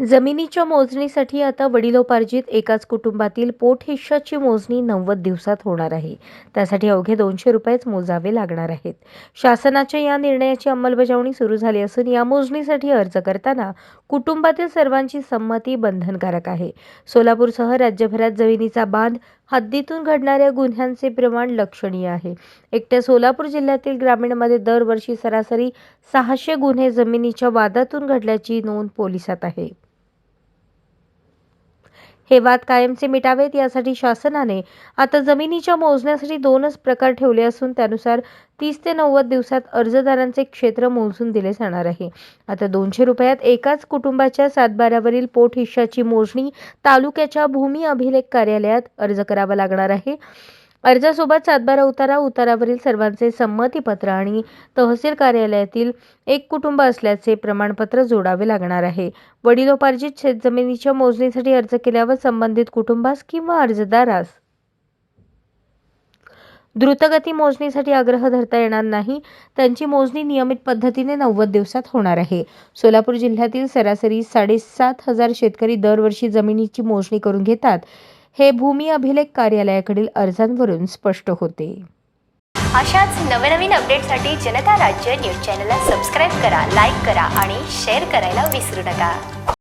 जमिनीच्या मोजणीसाठी आता वडिलोपार्जित एकाच कुटुंबातील पोटहिश्शाची मोजणी नव्वद दिवसात होणार आहे. त्यासाठी अवघे दोनशे रुपयेच मोजावे लागणार आहेत. शासनाच्या या निर्णयाची अंमलबजावणी सुरू झाली असून या मोजणीसाठी अर्ज करताना कुटुंबातील सर्वांची संमती बंधनकारक आहे. सोलापूरसह राज्यभरात जमिनीचा बांध हद्दीतून घडणाऱ्या गुन्ह्यांचे प्रमाण लक्षणीय आहे. एकट्या सोलापूर जिल्ह्यातील ग्रामीणमध्ये दरवर्षी सरासरी सहाशे गुन्हे जमिनीच्या वादातून घडल्याची नोंद पोलिसात आहे. हे वाद कायमचे मिटावेत यासाठी शासनाने आता जमिनीच्या मोजण्यासाठी दोनच प्रकार ठेवले असून त्यानुसार तीस ते नव्वद दिवसात अर्जदारांचे क्षेत्र मोजून दिले जाणार आहे. आता दोनशे रुपयात एकाच कुटुंबाच्या सातबाऱ्यावरील पोट हिश्शाची मोजणी तालुक्याच्या भूमी अभिलेख कार्यालयात अर्ज करावा लागणार आहे. अर्जासोबत सातबारा उतारा उतारावरील सर्वांचे संमतीपत्र आणि तहसील कार्यालयातील एक कुटुंब असल्याचे प्रमाणपत्र जोडावे लागणार आहे. वडिलोपार्जित शेतजमिनीच्या मोजणीसाठी अर्ज केल्यावर संबंधित कुटुंबास किंवा अर्जदारास द्रुतगती मोजणीसाठी आग्रह धरता येणार नाही. त्यांची मोजणी नियमित पद्धतीने नव्वद दिवसात होणार आहे. सोलापूर जिल्ह्यातील सरासरी साडेसात हजार शेतकरी दरवर्षी जमिनीची मोजणी करून घेतात. हे भूमी अभिलेख कार्यालयाकडील अर्जांवरून स्पष्ट होते. अशाच नवनवीन अपडेटसाठी जनता राज्य न्यूज चॅनलला सबस्क्राईब करा लाईक करा आणि शेअर करायला विसरू नका.